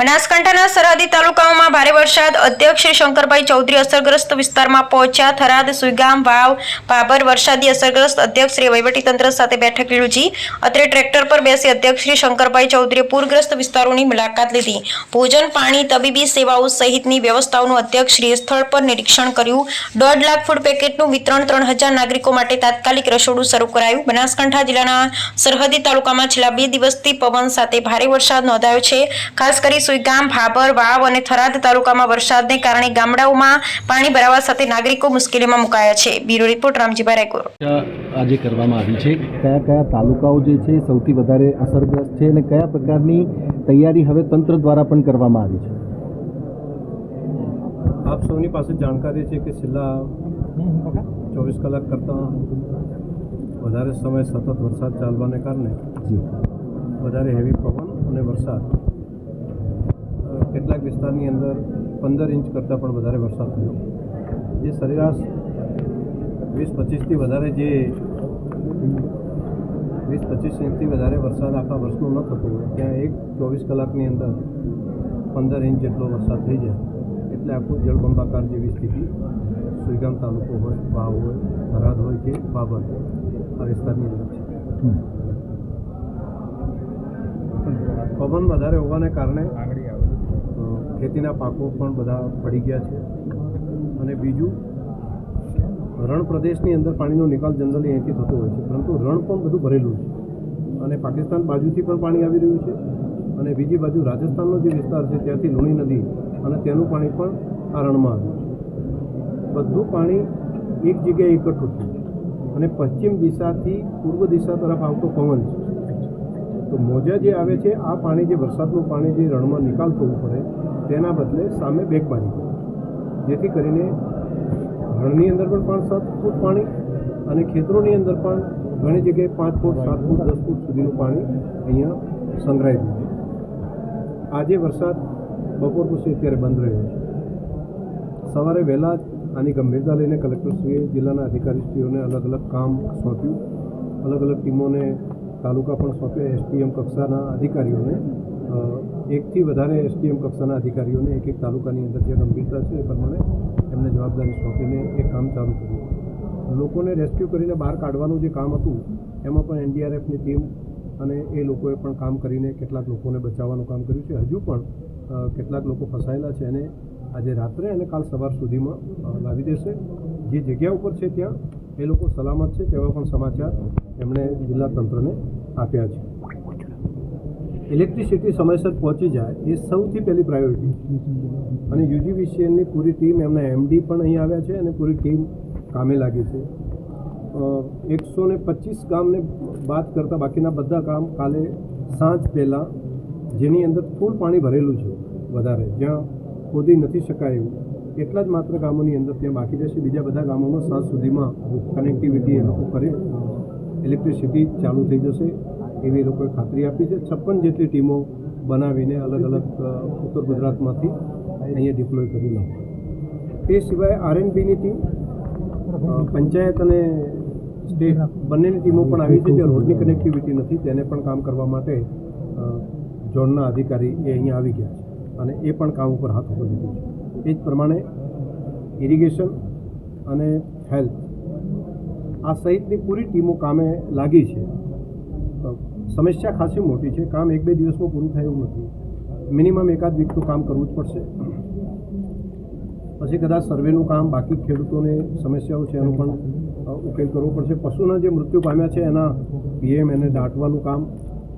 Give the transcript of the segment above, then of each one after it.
બનાસકાંઠાના સરહદી તાલુકાઓમાં ભારે વરસાદ. અધ્યક્ષ શ્રી શંકરભાઈ ચૌધરી અસરગ્રસ્ત વિસ્તારમાં પહોંચ્યા. થરાદ, સુઈગામ, વાવ, ભાભર વરસાદી અસરગ્રસ્ત અધ્યક્ષ શ્રી વહીવટીતંત્ર સાથે બેઠક યોજી. અત્રે ટ્રેક્ટર પર બેસી અધ્યક્ષ શ્રી શંકરભાઈ ચૌધરીએ પૂરગ્રસ્ત વિસ્તારોની મુલાકાત લીધી. ભોજન, પાણી, તબીબી સેવાઓ સહિતની વ્યવસ્થાઓનું અધ્યક્ષ શ્રીએ સ્થળ પર નિરીક્ષણ કર્યું. દોઢ લાખ ફૂડ પેકેટનું વિતરણ ત્રણ હજાર નાગરિકો માટે તાત્કાલિક રસોડું શરૂ કરાયું. બનાસકાંઠા જિલ્લાના સરહદી તાલુકામાં છેલ્લા બે દિવસથી પવન સાથે ભારે વરસાદ નોંધાયો છે. ખાસ કરી સુઈગામ ભાભર વાવ અને થરાદ તાલુકામાં વરસાદને કારણે ગામડાઓમાં પાણી ભરાવા સાથે નાગરિકો મુશ્કેલીમાં મુકાયા છે. Bureau report Ramjibhai Raykor. આજે કરવામાં આવી છે? કયા કયા તાલુકાઓ જે છે સૌથી વધારે અસરગ્રસ્ત છે અને કયા પ્રકારની તૈયારી હવે તંત્ર દ્વારા પણ કરવામાં આવી છે? આપ સૌની પાસે જાણકારી છે કે છેલ્લા ચોવીસ કલાક કરતાં વધારે સમય સતત વરસાદ ચાલવાને કારણે જી. વધારે હેવી પવન અને વરસાદ કેટલાક વિસ્તારની અંદર પંદર ઇંચ કરતાં પણ વધારે વરસાદ થયો. જે સરેરાશ વીસ પચીસથી વધારે જે વીસ પચીસ ઇંચથી વધારે વરસાદ આખા વર્ષનો ન થતો હોય ત્યાં એક ચોવીસ કલાકની અંદર પંદર ઇંચ જેટલો વરસાદ થઈ જાય. એટલે આખું જળબંબાકાર જેવી સ્થિતિ સુઈગામ તાલુકો હોય વાવ હોય થરાદ હોય કે બાબર આ વિસ્તારની અંદર છે. પવન વધારે હોવાને કારણે ખેતીના પાકો પણ બધા પડી ગયા છે. અને બીજું, રણ પ્રદેશની અંદર પાણીનો નિકાલ જનરલી અહીંથી થતો હોય છે. પરંતુ રણ પણ બધું ભરેલું છે. અને પાકિસ્તાન બાજુથી પણ પાણી આવી રહ્યું છે. અને બીજી બાજુ રાજસ્થાનનો જે વિસ્તાર છે, ત્યાંથી લુણી નદી અને તેનું પાણી પણ આ રણમાં આવ્યું છે. બધું પાણી એક જગ્યાએ એકઠું થયું અને પશ્ચિમ દિશાથી પૂર્વ દિશા તરફ આવતો પવન છે. તો મોજા જે આવે છે, આ પાણી જે વરસાદનું પાણી જે રણમાં નિકાલ થવું પડે તેના બદલે સામે બેક મારી જેથી કરીને ઘરની અંદર પણ પાંચ સાત ફૂટ પાણી અને ખેતરોની અંદર પણ ઘણી જગ્યાએ પાંચ ફૂટ, સાત ફૂટ, દસ ફૂટ સુધીનું પાણી અહીંયા સંગ્રહાઈ છે. આજે વરસાદ બપોર પછી અત્યારે બંધ રહ્યો છે. સવારે વહેલા જ આની ગંભીરતા લઈને કલેક્ટરશ્રીએ જિલ્લાના અધિકારીશ્રીઓને અલગ અલગ કામ સોંપ્યું. અલગ અલગ ટીમોને તાલુકા પણ સોંપ્યા. એસટીએમ કક્ષાના અધિકારીઓને એકથી વધારે એસટીએમ કક્ષાના અધિકારીઓને એક એક તાલુકાની અંદર જે ગંભીરતા છે એ પ્રમાણે એમને જવાબદારી સોંપીને એ કામ ચાલુ કર્યું. લોકોને રેસ્ક્યુ કરીને બહાર કાઢવાનું જે કામ હતું, એમાં પણ એનડીઆરએફની ટીમ અને એ લોકોએ પણ કામ કરીને કેટલાક લોકોને બચાવવાનું કામ કર્યું છે. હજુ પણ કેટલાક લોકો ફસાયેલા છે અને આજે રાત્રે અને કાલ સવાર સુધીમાં લાવી દેશે. જે જગ્યા ઉપર છે ત્યાં, એ લોકો સલામત છે તેવા પણ સમાચાર એમણે જિલ્લા તંત્રને આપ્યા છે. ઇલેક્ટ્રિસિટી સમયસર પહોંચી જાય એ સૌથી પહેલી પ્રાયોરિટી અને યુજીવીસીએલની પૂરી ટીમ એમના એમડી પણ અહીં આવ્યા છે અને પૂરી ટીમ કામે લાગી છે. એકસો ને પચીસ ગામને બાદ કરતાં બાકીના બધા કામ કાલે સાંજ પહેલાં જેની અંદર ફૂલ પાણી ભરેલું છે વધારે. જ્યાં ખોદી નથી શકાય એવું એટલા જ માત્ર ગામોની અંદર ત્યાં બાકી રહેશે. બીજા બધા ગામોમાં સાંજ સુધીમાં કનેક્ટિવિટી એ લોકો કરે. ઇલેક્ટ્રિસિટી ચાલુ થઈ જશે. એવી લોકોએ ખાતરી આપી છે. છપ્પન જેટલી ટીમો બનાવીને અલગ અલગ ઉત્તર ગુજરાતમાંથી અહીંયા ડિપ્લોય કરી નાખી. તે સિવાય આરએનબીની ટીમ પંચાયત અને સ્ટેટ બંનેની ટીમો પણ આવી છે. જે રોડની કનેક્ટિવિટી નથી. તેને પણ કામ કરવા માટે ઝોનના અધિકારી એ અહીંયા આવી ગયા છે અને એ પણ કામ ઉપર હાથ ઉપર લીધું છે. એ જ પ્રમાણે ઇરિગેશન અને હેલ્થ આ સહિતની પૂરી ટીમો કામે લાગી છે. સમસ્યા ખાસી મોટી છે. કામ એક બે દિવસમાં પૂરું થયું નથી. મિનિમમ એકાદ વીક તો કામ કરવું જ પડશે. પછી કદાચ સર્વેનું કામ બાકી ખેડૂતોને સમસ્યાઓ છે એનો પણ ઉકેલ કરવો પડશે. પશુના જે મૃત્યુ પામ્યા છે એના પીએમ એને દાટવાનું કામ,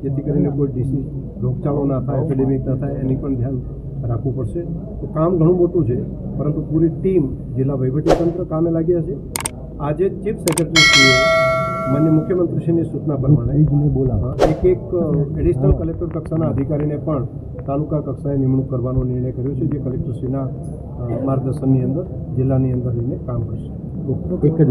જેથી કરીને કોઈ ડિસીઝ રોગચાળો ના થાય એપિડેમિક ના થાય, એની પણ ધ્યાન રાખવું પડશે. તો કામ ઘણું મોટું છે, પરંતુ પૂરી ટીમ જિલ્લા વહીવટીતંત્ર કામે લાગ્યા છે. આજે ચીફ સેક્રેટરીશ્રીએ માન્ય મુખ્યમંત્રીશ્રીની સૂચના પ્રમાણે બોલાવો. એક એક એડિશનલ કલેક્ટર કક્ષાના અધિકારીને પણ તાલુકા કક્ષાએ નિમણૂક કરવાનો નિર્ણય કર્યો છે જે કલેક્ટરશ્રીના માર્ગદર્શનની અંદર જિલ્લાની અંદર રહીને કામ કરશે. એક જ